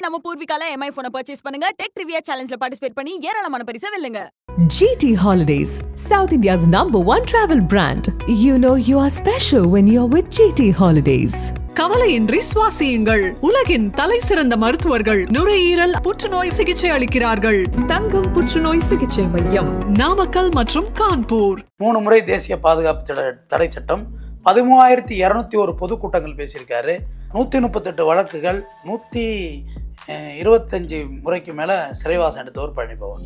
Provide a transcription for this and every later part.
நம்ம பூர்விகால எம்ஐ போனை பர்ச்சேஸ் பண்ணுங்க. டெக் ட்ரிவியா சேலஞ்ச்ல பார்ட்டிசிபேட் பண்ணி ஏராளமான பரிசை வெல்லுங்க. GT Holidays, South India's number one travel brand. You know you are special when you're with GT Holidays. கவலையின்றி சுவாசியுங்கள். உலகின் தலை சிறந்த மருத்துவர்கள் நுரையீரல் புற்றுநோய் சிகிச்சை அளிக்கிறார்கள். தங்கம் புற்றுநோய் சிகிச்சை மையம். நாமக்கல் மற்றும் கான்பூர். மூணு முறை தேசிய பாதுகாப்பு தடை தடை சட்டம். பதிமூவாயிரத்தி இரநூத்தி ஒரு பொதுக்கூட்டங்கள் பேசியிருக்காரு. நூற்றி முப்பத்தெட்டு வழக்குகள் நூற்றி இருபத்தஞ்சி முறைக்கு மேலே சிறைவாசம் எடுத்தவர் பழனிபவன்.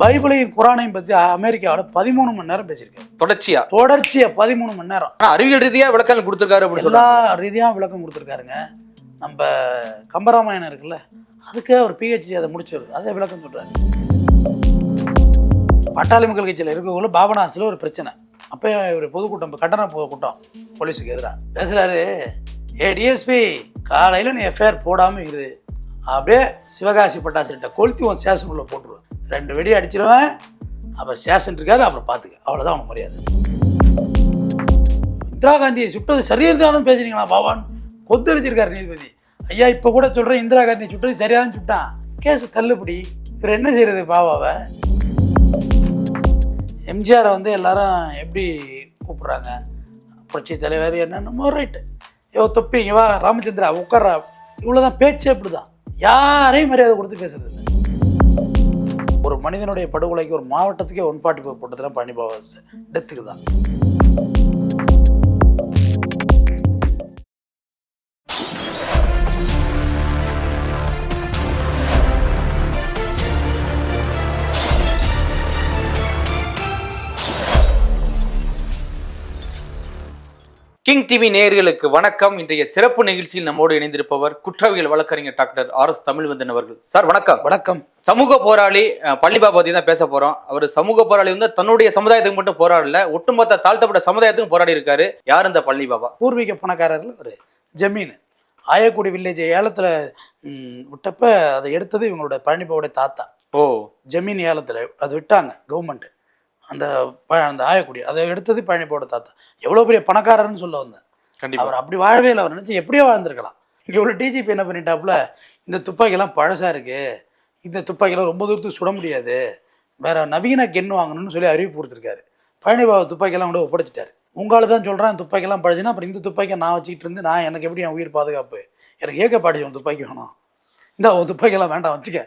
பைபிளையும் குரானையும் பற்றி அமெரிக்காவில் பதிமூணு மணி நேரம் பேசியிருக்காரு. தொடர்ச்சியா? தொடர்ச்சியாக பதிமூணு மணி நேரம். அறிவியல் ரீதியா விளக்கம் கொடுத்திருக்காரு அப்படின்னு எல்லா ரீதியாக விளக்கம் கொடுத்துருக்காருங்க. நம்ம கம்பராமாயணம் இருக்குல்ல அதுக்கு அவர் பிஹெச்டி அதை முடிச்சவர். அதை விளக்கம் சொல்கிறாரு பாட்டாளி மக்கள் கட்சியில் இருக்கக்குள்ள பாபநாசில் ஒரு பிரச்சனை. அப்போ ஒரு பொதுக்கூட்டம் கண்டன பொதுக்கூட்டம் கூட்டம் போலீஸுக்கு எதிராக பேசுகிறாரு ஏ டிஎஸ்பி காலையில் நீ எஃப்ஐஆர் போடாமல் இரு. அப்படியே சிவகாசி பட்டாசுகிட்ட கொளுத்தி உன் ஸ்டேஷனுக்குள்ளே போட்டுருவேன் ரெண்டு வெடி அடிச்சிருவேன். அப்புறம் ஸ்டேஷன் இருக்காது அப்புறம் பார்த்துக்க அவ்வளோதான் அவனுக்கு மரியாதை. இந்திரா காந்தியை சுட்டது சரியானு பேசுறீங்களா பாபான்? கொத்தரிச்சிருக்காரு நீதிபதி. ஐயா இப்போ கூட சொல்கிறேன் இந்திரா காந்தியை சுட்டது சரியானு சுட்டான். கேஸ் தள்ளுபடி. இவர் என்ன செய்யறது பாபாவை? எம்ஜிஆரை வந்து எல்லாரும் எப்படி கூப்பிட்றாங்க? புரட்சி தலைவர் என்னென்னமோ ரைட்டு. யோ தொப்பி வா ராமச்சந்திரா உட்கார்றா. இவ்வளோதான் பேச்சே இப்படி தான் யாரையும் மரியாதை கொடுத்து பேசுறது ஒரு மனிதனுடைய படுகொலைக்கு ஒரு மாவட்டத்துக்கே ஒன் பாட்டு போட்டதுல பழனிபாபா டெத்துக்கு தான் கிங் டிவி நேயர்களுக்கு வணக்கம். இன்றைய சிறப்பு நிகழ்ச்சியில் நம்மோடு இணைந்திருப்பவர் குற்றவியல் வழக்கறிஞர் டாக்டர் ஆர் எஸ் தமிழ்வந்தன் அவர்கள். சார் வணக்கம். வணக்கம். சமூக போராளி பழனிபா பத்தி தான் பேச போறோம். அவர் சமூக போராளி வந்து தன்னுடைய சமுதாயத்துக்கு மட்டும் போராடல ஒட்டுமொத்த தாழ்த்தப்பட்ட சமுதாயத்துக்கும் போராடி இருக்காரு. யார் இந்த பழனி பாபா பூர்வீக பணக்காரர்ல ஒரு ஜமீன். ஆயக்குடி வில்லேஜ் ஏலத்தில் விட்டப்ப அதை எடுத்தது இவங்களோட பழனிபாவோட தாத்தா. ஓ. ஜமீன் ஏலத்தில் அது விட்டாங்க கவர்மெண்ட் அந்த ப அந்த ஆயக்குடி அதை எடுத்தது பழனிபாவோட தாத்தா. எவ்வளோ பெரிய பணக்காரர்னு சொல்ல வந்தேன். கண்டிப்பா. அவர் அப்படி வாழவே இல்லை. அவர் நினச்சி எப்படியோ வாழ்ந்திருக்கலாம். இங்கே உள்ள டிஜிபி என்ன பண்ணிட்டாப்புல? இந்த துப்பாக்கிலாம் பழசாக இருக்கு. இந்த துப்பாக்கிலாம் ரொம்ப தூரத்துக்கு சுட முடியாது. வேற நவீன கென் வாங்கணும்னு சொல்லி அறிவிப்பு கொடுத்துருக்காரு. பழனிபாபா துப்பாக்கியெல்லாம் கூட ஒப்படைச்சிட்டாரு. உங்களால் தான் சொல்கிறேன் துப்பாக்கியெல்லாம் பழச்சுன்னா அப்புறம் இந்த துப்பாக்கியை நான் வச்சுக்கிட்டு இருந்து நான் எனக்கு எப்படி என் உயிர் பாதுகாப்பு? எனக்கு ஏக்க பாடிச்சு உன் துப்பாக்கி வேணும். இந்த உன் துப்பாக்கியெல்லாம் வேண்டாம் வச்சுக்க.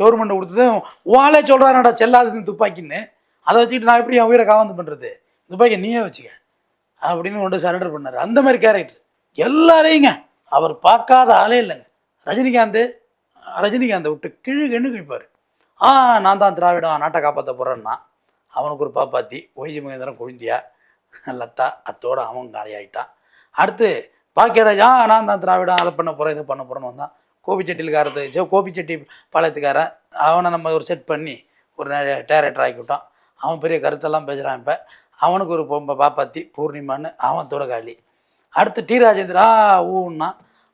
கவர்மெண்ட் கொடுத்தது வாளே சொல்கிறானடா செல்லாதது துப்பாக்கின்னு. அதை வச்சுக்கிட்டு நான் எப்படி என் உயிரை காவந்து பண்ணுறது துப்பாக்கியை நீயே வச்சுக்க. அப்படின்னு கொண்டு சரண்டர் பண்ணார். அந்த மாதிரி கேரக்டர் எல்லாரையுங்க. அவர் பார்க்காத ஆளே இல்லைங்க. ரஜினிகாந்த் ரஜினிகாந்தை விட்டு கிழு கண்ணு கிழிப்பார். ஆ நான் தான் திராவிடம் நாட்டை காப்பாற்ற போகிறேன்னா அவனுக்கு ஒரு பாப்பாத்தி ஒய்ஜி மகேந்திரன் குழந்தையா? லத்தா அத்தோட அவன் காலியாகிட்டான் அடுத்து பாக்கியராஜ் ஆ நான் தான் திராவிடம் அதை பண்ண போகிறேன் இதை பண்ண போகிறேன்னு வந்தான். கோபிச்செட்டிலுக்காரத்து சே கோபிச்செட்டி பாளையத்துக்காரன் அவனை நம்ம ஒரு செட் பண்ணி ஒரு டேரக்டர் ஆக்கி விட்டான். அவன் பெரிய கருத்தெல்லாம் பேசுகிறான் இப்போ. அவனுக்கு ஒரு பொம்பை பாப்பாத்தி பூர்ணிமான்னு அவன் காலி அடுத்து டி ராஜேந்திரா ஊன்னா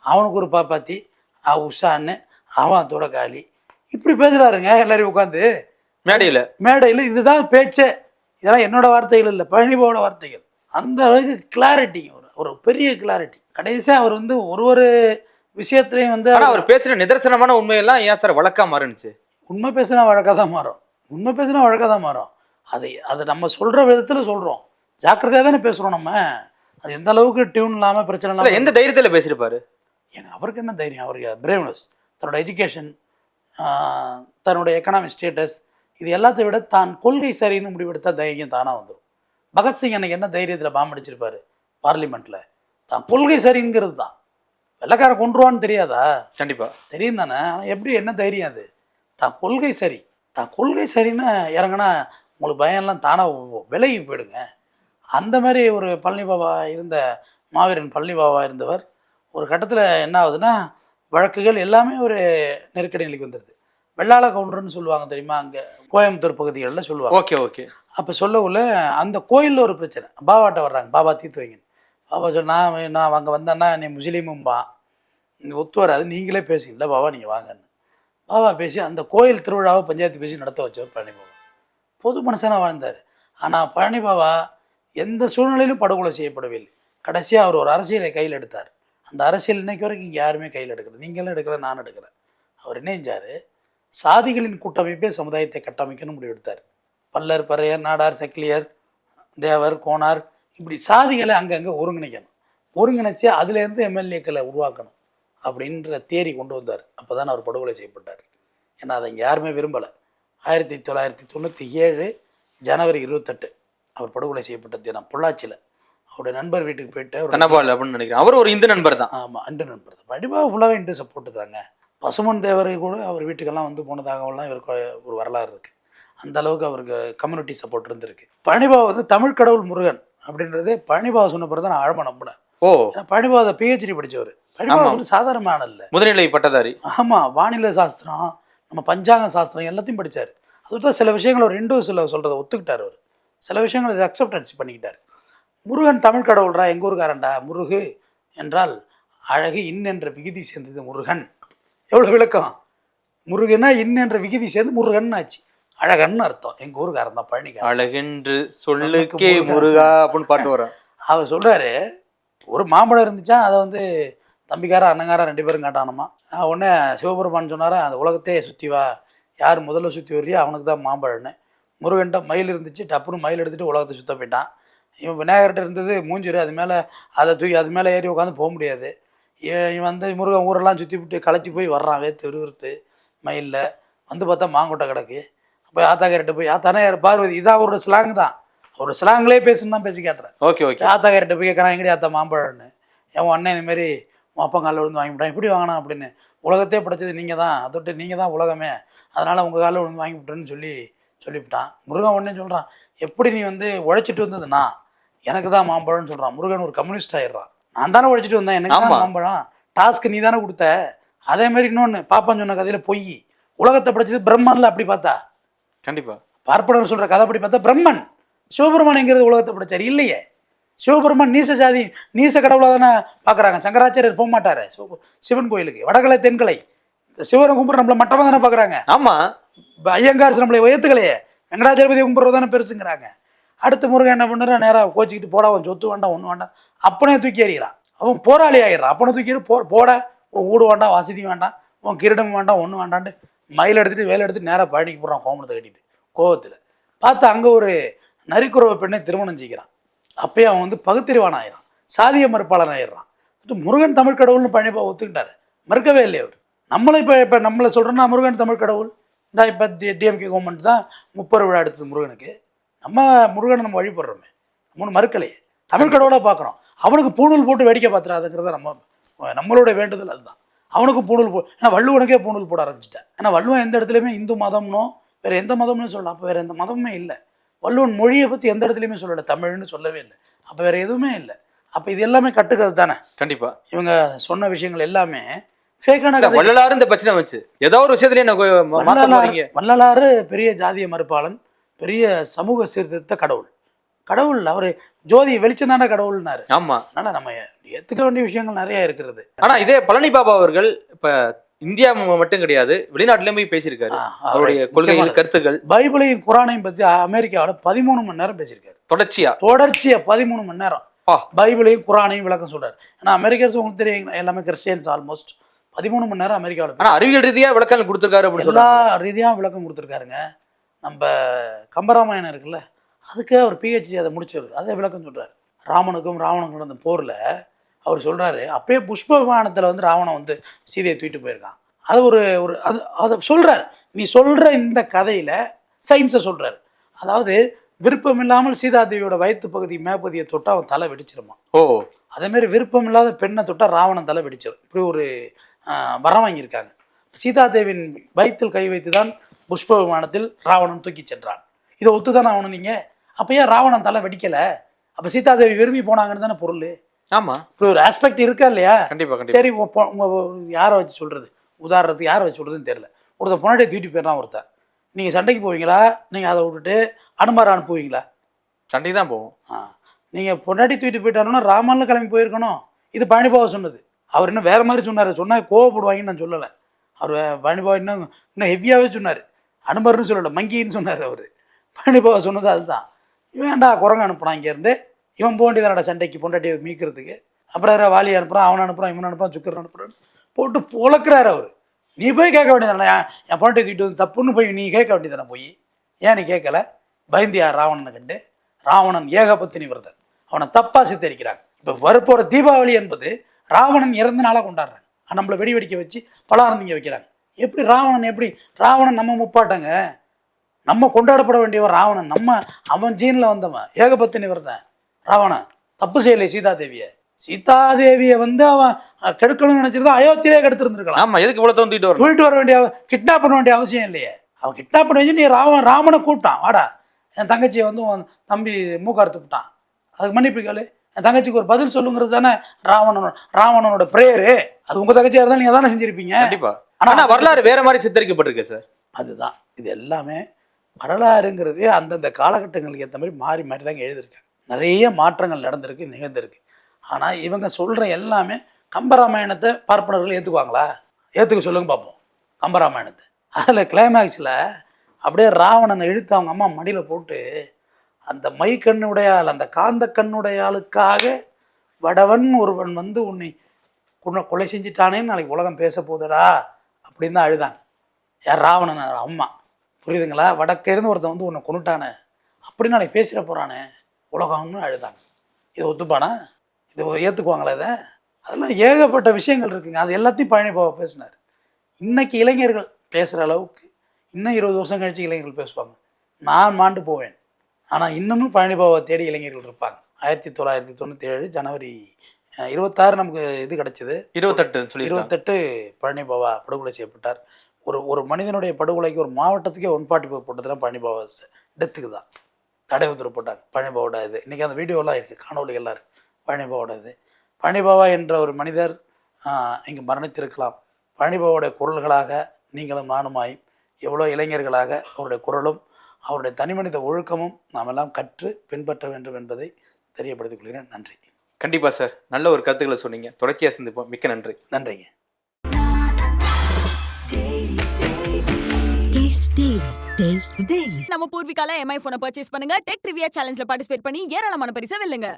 அவனுக்கு ஒரு பாப்பாத்தி ஆ உஷான்னு அவன் காலி இப்படி பேசுகிறாருங்க எல்லாரையும் உட்காந்து மேடையில. மேடையில் இதுதான் பேச்சே. இதெல்லாம் என்னோட வார்த்தைகள் இல்லை பழனிபாவோட வார்த்தைகள். அந்த அளவுக்கு கிளாரிட்டிங்க ஒரு ஒரு பெரிய கிளாரிட்டி கடைசியாக அவர் வந்து ஒரு ஒரு விஷயத்துலையும் வந்து ஆனா அவர் பேசுற நிதர்சனமான உண்மையெல்லாம் ஏன் சார் வழக்கா மாறுனுச்சு? உண்மை பேசினா வழக்காக தான் மாறும். உண்மை பேசினா வழக்காக தான் மாறும். அது அது நம்ம சொல்கிற விதத்தில் சொல்கிறோம் ஜாக்கிரதையாக தானே பேசுகிறோம் நம்ம. அது எந்த அளவுக்கு டியூன் இல்லாமல் பிரச்சனை இல்ல இல்லாமல் எந்த தைரியத்துல பேசியிருப்பாரு? ஏங்க அவருக்கு என்ன தைரியம்? அவருக்கு பிரேவ்னஸ் தன்னோட எஜுகேஷன் தன்னுடைய எக்கனாமிக் ஸ்டேட்டஸ் இது எல்லாத்தையும் விட தான் கொள்கை சரின்னு முடிவெடுத்தா தைரியம் தானாக வந்துடும் பகத்சிங் அன்னைக்கு என்ன தைரியத்தில் பாம்பு அடிச்சிருப்பாரு? பார்லிமெண்ட்டில் தான் கொள்கை சரிங்கிறது தான். வெள்ளக்காரன் கொண்டுருவான்னு தெரியாதா? கண்டிப்பா. தெரியும் தானே. ஆனால் எப்படி என்ன தைரியம் அது? தான் கொள்கை சரி. தான் கொள்கை சரின்னு இறங்குனா உங்களுக்கு பயம்லாம் தானாக விலகி போயிடுங்க. அந்த மாதிரி ஒரு பழனி பாபா இருந்த மாவீரன் பழனி பாபா இருந்தவர் ஒரு கட்டத்தில் என்ன ஆகுதுன்னா வழக்குகள் எல்லாமே ஒரு நெருக்கடி நிலைக்கு வந்துடுது வெள்ளாள கவுண்டர்னு சொல்லுவாங்க தெரியுமா அங்கே கோயம்புத்தூர் பகுதிகளில் சொல்லுவாங்க. Okay okay. அப்போ சொல்லக்குள்ள அந்த கோயிலில் ஒரு பிரச்சனை. பாபாட்ட வர்றாங்க பாபா தீர்த்து வைங்க பாபா சொல் நான் நான் அங்கே வந்தேன்னா நீ முஸ்லீமும்பா. இங்கே ஒத்து வராது நீங்களே பேசி இல்லை பாபா நீங்கள் வாங்கன்னு. பாபா பேசி அந்த கோயில் திருவிழாவை பஞ்சாயத்து பேசி நடத்த வச்சவர் பழனி பாபா. பொது மனுஷனாக வாழ்ந்தார். ஆனால் பழனி பாபா எந்த சூழ்நிலையிலும் படுகொலை செய்யப்படவில்லை. கடைசியாக அவர் ஒரு அரசியலை கையில் எடுத்தார். அந்த அரசியல் இன்னைக்கு வரைக்கும் இங்கே யாருமே கையில் எடுக்கல. நீங்களும் எடுக்கல நான் எடுக்கல. அவர் என்ன செஞ்சார்? சாதிகளின் கூட்டமைப்பே சமுதாயத்தை கட்டமைக்கணும்னு முடிவெடுத்தார் பல்லர் பறையர் நாடார் செக்கிலியர் தேவர் கோனார் இப்படி சாதிகளை அங்கங்கே ஒருங்கிணைக்கணும். ஒருங்கிணைச்சு அதுலேருந்து எம்எல்ஏக்களை உருவாக்கணும் அப்படின்ற தேரி கொண்டு வந்தார். அப்போ தான் அவர் படுகொலை செய்யப்பட்டார். ஏன்னா அதை இங்கே யாருமே விரும்பலை. ஆயிரத்தி தொள்ளாயிரத்தி தொண்ணூற்றி ஏழு ஜனவரி இருபத்தெட்டு அவர் படுகொலை செய்யப்பட்ட தினம் பொள்ளாச்சியில். அவருடைய நண்பர் வீட்டுக்கு போயிட்டு அவர் தனபால் அப்படின்னு நினைக்கிறேன். அவர் ஒரு இந்து நண்பர் தான். ஆமாம் அண்டு நண்பர் தான். வடிவாக ஃபுல்லாகவே இண்டு சப்போர்ட்டு தாங்க. பசுமன் தேவரை கூட அவர் வீட்டுக்கெல்லாம் வந்து போனதாகவெல்லாம் இவருக்கு ஒரு வரலாறு இருக்குது அந்த அளவுக்கு அவருக்கு கம்யூனிட்டி சப்போர்ட் இருந்திருக்கு. பழனிபாபா வந்து தமிழ் கடவுள் முருகன் அப்படின்றதே பழனிபாபா சொன்ன பிறகு தான் நான் ஆழமாக நம்பினேன். ஓ. பழனிபாபா பிஹெச்டி படித்தவர் பழனிபாபா. வந்து சாதாரணமான இல்லை முதுநிலை பட்டதாரி. ஆமாம் வானிலை சாஸ்திரம் நம்ம பஞ்சாங்க சாஸ்திரம் எல்லாத்தையும் படித்தார் அதுதான் சில விஷயங்கள் ஒரு இண்டோஸில் சொல்கிறத ஒத்துக்கிட்டார் அவர். சில விஷயங்கள் இதை அக்செப்டன்ஸ் பண்ணிக்கிட்டார். முருகன் தமிழ் கடவுள்ரா எங்கள் ஊருக்காரன்டா? முருகு என்றால் அழகு இன் என்ற விகுதி சேர்ந்தது முருகன். எவ்வளோ விளக்கம்? முருகனா இன் என்ற விகுதி சேர்ந்து முருகன் ஆச்சு அழகன்னு அர்த்தம். எங்கள் ஊருக்காரன் தான் பழனிக்காரன். அழகென்று சொல்லுக்கே முருகா. முருகா அப்படின்னு பாட்டு வரும். அவர் சொல்கிறாரு ஒரு மாம்பழம் இருந்துச்சா அதை வந்து தம்பிக்காரன் அண்ணங்காரன் ரெண்டு பேரும் காட்டானமா உடனே சிவபெருமான் சொன்னாரா அந்த உலகத்தையே சுற்றி வா. யார் முதல்ல சுற்றி வர்றியோ அவனுக்கு தான் மாம்பழம்னு. முருகன்ட்ட மயில் இருந்துச்சு டப்புன்னு மயில் எடுத்துகிட்டு உலகத்தை சுத்த போயிட்டான். இவன் விநாயகர்கிட்ட இருந்தது மூஞ்சிரு அது மேலே அதை தூக்கி அது மேலே ஏறி உட்காந்து போக முடியாது. இவன் வந்து முருகன் ஊரெல்லாம் சுற்றி விட்டு களைச்சி போய் வர்றான் வேத்து விறுவிறுத்து மயிலில். வந்து பார்த்தா மாங்கொட்டை கிடக்கு. போய் ஆத்தாக்கார்ட்ட போய் ஆத்தானே பார்வதி இதான் அவரோட ஸ்லாங் தான். அவரோட ஸ்லாங்லேயே பேசுன்னு தான் பேசி கேட்டுறேன் ஓகே ஓகே. ஆத்தாக்கார்ட்ட போய் கேட்குறான் எங்கடி ஆத்தா மாம்பழம்னு? என் அண்ணன் இந்த மாதிரி உன் அப்பா காலில் விழுந்து வாங்கிவிட்டான் எப்படி வாங்கினா அப்படின்னு. உலகத்தையே படைச்சது நீங்கள் தான் அதோட்டு நீங்கள் தான் உலகமே. அதனால் உங்கள் காலில் விழுந்து வாங்கி விட்டேன்னு சொல்லி சொல்லிவிட்டான். முருகன் உடனே சொல்கிறான் எப்படி நீ வந்து உழைச்சிட்டு வந்தது நான் எனக்கு தான் மாம்பழம்னு சொல்கிறான் முருகன் ஒரு கம்யூனிஸ்ட் ஆயிடுறான். நான் தானே உழைச்சிட்டு வந்தேன். எனக்கு தான். மாம்பழம். டாஸ்க்கு நீ தானே கொடுத்த. அதே மாதிரி இன்னொன்று பாப்பான் சொன்ன கதையில் பொய். உலகத்தை படைச்சது பிரம்மன்ல அப்படி பார்த்தா? கண்டிப்பா. பார்ப்பனர் சொல்கிற கதைப்படி பார்த்தா பிரம்மன். சிவபெருமானுங்கிறது உலகத்தை படைச்சார். இல்லையே. சிவபெருமான் நீச ஜாதி நீச கடவுளாக தானே பார்க்குறாங்க. சங்கராச்சாரியர் போக மாட்டார் சிவ சிவன் கோயிலுக்கு. வடகலை தென்கலை. சிவனை கும்பிட்ற நம்மளை மட்டமாக தானே பார்க்குறாங்க. ஆமா. ஐயங்கார்ஸ் நம்மளை உயர்த்துக்கலையே. வெங்கடாச்சலபதி கும்பிட்றது தானே பெருசுங்கிறாங்க. அடுத்து முருகன் என்ன பண்ணுறான் நேராக கோச்சிக்கிட்டு போடா அவன் சொத்து வேண்டாம் ஒன்று வேண்டாம். அப்பனே தூக்கி எறிகிறான். அவன் போராளி ஆகிடுறான் அப்பனை தூக்கி போ போட. உன் வீடு வேண்டாம் வசதி வேண்டாம். உன் கிரீடம் வேண்டாம் ஒன்றும் வேண்டான்ட்டு மயில் எடுத்துகிட்டு வேலை எடுத்துட்டு நேராக பழனிக்கு போடுறான் கோமணத்தை கட்டிட்டு கோவத்தில். பார்த்தா அங்கே ஒரு நரிக்குறவை பெண்ணை திருமணம் செய்கிறான். அப்பயே அவன் வந்து பகுத்தறிவான் ஆயிடுறான் சாதிய மறுப்பாளன் ஆயிடுறான் முருகன் தமிழ் கடவுள்னு பழனிப்பா ஒத்துக்கிட்டாரு. மறுக்கவே இல்லை அவர். நம்மளை இப்போ இப்போ நம்மளை சொல்கிறோன்னா முருகன் தமிழ் கடவுள். இந்த இப்போ டிஎம்கே கவர்மெண்ட் தான் முப்பது விழா எடுத்தது முருகனுக்கு. நம்ம முருகனை நம்ம வழிபடுறோமே. நம்ம மறுக்கலையே. தமிழ் கடவுளாக பார்க்குறோம் அவனுக்கு பூணூல் போட்டு வேடிக்கை பார்த்துறாதுங்கிறத நம்ம நம்மளோட வேண்டுதல் அதுதான். அவனுக்கு பூணூல் போ ஏன்னா வள்ளுவனுக்கே பூணூல் போட ஆரம்பிச்சிட்டேன் ஏன்னா வள்ளுவன் எந்த இடத்துலையுமே இந்து மதம்னோ வேறு எந்த மதம்னு சொல்லலாம். அப்போ வேறு எந்த மதமுமே இல்லை. வள்ளுவன் மொழியை பற்றி எந்த இடத்துலையுமே சொல்லலை தமிழ்னு சொல்லவே இல்லை. அப்போ வேறு எதுவுமே இல்லை. அப்போ இது எல்லாமே கட்டுக்கிறது தானே? கண்டிப்பா. இவங்க சொன்ன விஷயங்கள் எல்லாமே ஃபேக்கான வள்ளலார் இந்த பிரச்சனை வச்சு ஏதோ ஒரு விஷயத்துல என்ன கொ- ம- மாத்த வள்ளலார் போறீங்க? வள்ளலாறு பெரிய ஜாதிய மறுப்பாளன் பெரிய சமூக சீர்திருத்த கடவுள். கடவுள் அவர் ஜோதி வெளிச்சம் தானே கடவுள்னாரு. ஆமா. அதனால நம்ம ஏத்துக்க வேண்டிய விஷயங்கள் நிறைய இருக்கிறது. ஆனா இதே பழனி பாபா அவர்கள் இப்ப இந்தியா மட்டும் கிடையாது வெளிநாட்டுலயும் போய் பேசியிருக்காரு. அவருடைய அவரு கொள்கைகள். கருத்துக்கள் பைபிளையும் குரானையும் பத்தி அமெரிக்காவில் பதிமூணு மணி நேரம் பேசியிருக்காரு. தொடர்ச்சியா? தொடர்ச்சியா பதிமூணு மணி நேரம். பைபிளையும் குரானையும் விளக்கம் சொல்றாரு. ஏன்னா அமெரிக்கர்ஸ் உங்களுக்கு தெரியும் எல்லாமே கிறிஸ்டியன்ஸ் ஆல்மோஸ்ட். பதிமூணு மணி நேரம் அமெரிக்காவில் ஆனா அறிவியல் ரீதியா விளக்கம் கொடுத்திருக்காரு அப்படின்னு எல்லா ரீதியாக விளக்கம் கொடுத்துருக்காருங்க. நம்ம கம்பராமாயணம் இருக்குல்ல அதுக்கு அவர் பிஹெச்டி அதை முடிச்சவர் அதே விளக்கம் சொல்றாரு. ராமனுக்கும் ராவணுக்கும் நடந்த போரில் அவர் சொல்றாரு அப்பயே புஷ்ப விமானத்தில் வந்து ராவணன் வந்து சீதையை தூக்கிட்டு போயிருக்கான். அது ஒரு ஒரு அது அதை சொல்றாரு. நீ சொல்ற இந்த கதையில சயின்ஸை சொல்றாரு. அதாவது விருப்பம் இல்லாமல் சீதாதேவியோட வயிற்று பகுதி மேப்பகுதியை தொட்டா அவன் தலை வெடிச்சிருமா? ஓ. அதேமாரி விருப்பம் இல்லாத பெண்ணை தொட்டால் ராவணன் தலை வெடிச்சிடும் இப்படி ஒரு வரம் வாங்கியிருக்காங்க. சீதாதேவின் வயிற்றில் கை வைத்து தான் புஷ்ப விமானத்தில் ராவணன் தூக்கி சென்றான். இதை ஒத்துதானே ஆகணும் நீங்கள் அப்போ ஏன் ராவணன் தலை வெடிக்கலை? அப்போ சீதாதேவி விரும்பி போனாங்கன்னு தானே பொருள்? ஆமா. இப்படி ஒரு ஆஸ்பெக்ட் இருக்கா இல்லையா? கண்டிப்பா சரி யாரை வச்சு சொல்கிறது உதாரணத்துக்கு யாரை வச்சு சொல்கிறதுன்னு தெரியல. ஒருத்தன் பொன்னாடியை தூக்கிட்டு போயிடறான் ஒருத்தன். நீங்கள் சண்டைக்கு போவீங்களா? நீங்கள் அதை விட்டுட்டு அனுமாரை அனுப்புவீங்களா? சண்டைக்கு தான் போவோம். ஆ. நீங்கள் பொண்டாட்டி தூக்கிட்டு போயிட்டாருன்னா ராமன்ல கிளம்பி போயிருக்கணும். இது பழனிபாபா சொன்னது. அவர் இன்னும் வேறு மாதிரி சொன்னார். சொன்னால் கோவப்படுவாங்கன்னு நான் சொல்லலை. அவர் வே- பழனிபாபா இன்னும் இன்னும் ஹெவியாகவே சொன்னார். அனுமர்னு சொல்லலை. மங்கின்னு சொன்னார் அவர். பழனிபாபா சொன்னது அதுதான். வேண்டா குரங்கு அனுப்புனான் இங்கேருந்து இவன் போக சண்டைக்கு பொண்டாட்டியை மீக்கிறதுக்கு அப்புறம் யாரா வாலி அனுப்புகிறான் அவனை அனுப்புகிறான் இவனை அனுப்புகிறான் சுக்கரன் அனுப்புகிறான் போட்டு பொழக்கிறாரு அவர். நீ போய் கேட்க வேண்டியதானே என் பொண்டாட்டி தூக்கிட்டு வந்து தப்புன்னு போய் நீ கேட்க வேண்டியதானே போய்? ஏன் நீ கேட்கல? பயந்தியார் ராவணனை கண்டு. ராவணன் ஏகபத்தினி விரதன். அவனை தப்பாக சித்தரிக்கிறாங்க இப்போ வரப்போகிற தீபாவளி என்பது ராவணன் இறந்த நாளாக கொண்டாடுறாங்க நம்மளை வெடி வெடிக்க வச்சு பலாரந்திங்க வைக்கிறாங்க. எப்படி ராவணன் எப்படி ராவணன் நம்ம முப்பாட்டங்க? நம்ம கொண்டாடப்பட வேண்டியவன் ராவணன். நம்ம அவன் ஜீனில் வந்தவன். ஏகபத்தினி விரதன். ராவணன் தப்பு செய்யலை சீதாதேவியை. சீதாதேவியை வந்து அவன் கெடுக்கணும்னு நினச்சிருந்தா அயோத்தியிலே கெடுத்துருந்துருக்கலாம். ஆமா எதுக்கு இவ்வளவு தூண்டிட்டு வரணும்? போயிட்டு வர வேண்டிய கிட்னாப் பண்ண வேண்டிய அவசியம் இல்லையே. அவன் கிட்னாப் பண்ண வச்சு நீ ராவன் ராமனை கூப்பிட்டான். வாடா என் தங்கச்சியை வந்து உன் தம்பி மூக்கார்த்து விட்டான். அதுக்கு மன்னிப்பு கேளு. என் தங்கச்சிக்கு ஒரு பதில் சொல்லுங்கிறது தானே ராவணனோட ராவணனோட ப்ரேயரு அது உங்கள் தங்கச்சியாக இருந்தால் நீங்கள் தானே செஞ்சுருப்பீங்க. கண்டிப்பா. ஆனா வரலாறு வேற மாதிரி சித்தரிக்கப்பட்டிருக்கு சார். அதுதான். இது எல்லாமே வரலாறுங்கிறது அந்தந்த காலகட்டங்களுக்கு ஏற்ற மாதிரி மாறி மாறி தாங்க எழுதியிருக்காங்க. நிறைய மாற்றங்கள் நடந்திருக்கு நிகழ்ந்திருக்கு. ஆனால் இவங்க சொல்கிற எல்லாமே கம்பராமாயணத்தை பார்ப்பனர்கள் ஏற்றுக்குவாங்களா ஏற்றுக்க சொல்லுங்க பார்ப்போம் கம்பராமாயணத்தை. அதில் கிளைமேக்ஸில் அப்படியே ராவணனை இழுத்து அவங்க அம்மா மடியில் போட்டு அந்த மை கண்ணுடையால் அந்த காந்த கண்ணுடையாளுக்காக வடவன் ஒருவன் வந்து உன்னை உன்னை கொலை செஞ்சிட்டானேன்னு நாளைக்கு உலகம் பேச போகுதுடா அப்படின்னு தான் அழுதாங்க. யார்? ராவணன் அம்மா. புரியுதுங்களா? வடக்கேருந்து ஒருத்தன் வந்து உன்னை கொண்டுட்டானே அப்படின்னு நாளைக்கு பேசிட போகிறானே உலகம்னு அழுதாங்க. இதை ஒத்துப்பானா? இதை ஏற்றுக்குவாங்களா இதை? அதெல்லாம் ஏகப்பட்ட விஷயங்கள் இருக்குங்க. அது எல்லாத்தையும் பழனி பாபா பேசினார். இன்னைக்கு இளைஞர்கள் பேசுகிற அளவுக்கு இன்னும் இருபது வருஷம் கழிச்சு இளைஞர்கள் பேசுவாங்க. நான் மாண்டு போவேன். ஆனால் இன்னமும் பழனி பாபாவை தேடி இளைஞர்கள் இருப்பாங்க. ஆயிரத்தி தொள்ளாயிரத்தி தொண்ணூற்றி ஏழு ஜனவரி இருபத்தாறு நமக்கு இது கிடச்சிது. இருபத்தெட்டு சொல்லி இருபத்தெட்டு பழனி பாபா படுகொலை செய்யப்பட்டார். ஒரு ஒரு மனிதனுடைய படுகொலைக்கு ஒரு மாவட்டத்துக்கே ஒன் ஃபார்ட்டி ஃபோர் போட்டதுலாம் பழனி பாபா டெத்துக்கு தான். தடை உத்தரவு போட்டாங்க பழனி பாபாவோட இது. இன்றைக்கி அந்த வீடியோலாம் இருக்குது காணொலிகள்லாம் இருக்குது பழனி பாபாவோட இது. பழனி பாபா என்ற ஒரு மனிதர் இங்கே மரணித்திருக்கலாம். பழனி பாபாவுடைய குரல்களாக நீங்களும் நானுமாய் எவ்வளோ இளைஞர்களாக அவருடைய குரலும் அவருடைய தனிமனித ஒழுக்கமும் நாம் எல்லாம் கற்று பின்பற்ற வேண்டும் என்பதை தெரியப்படுத்திக் கொள்கிறேன். நன்றி. கண்டிப்பா சார். நல்ல ஒரு கருத்துக்களை சொன்னீங்க. தொடர்ச்சியா சந்திப்போம். மிக்க நன்றி. நன்றிங்க. The Daily. நம்ம பூர்விகால எம்ஐ போனை பர்ச்சேஸ் பண்ணுங்க டெக் ரிவியா சேலஞ்ச்ல பார்ட்டிசிபேட் பண்ணி ஏராளமான பரிசை வெல்லுங்க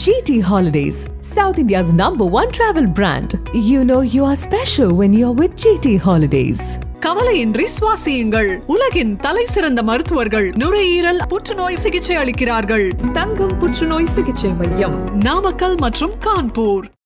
GT Holidays, South India's number one travel brand. You know you are special when you're with GT Holidays. கவலையின்றி சுவாசியுங்கள் உலகின் தலை சிறந்த மருத்துவர்கள் நுரையீரல் புற்றுநோய் சிகிச்சை அளிக்கிறார்கள் தங்கம் புற்றுநோய் சிகிச்சை மையம் நாமக்கல் மற்றும் கான்பூர்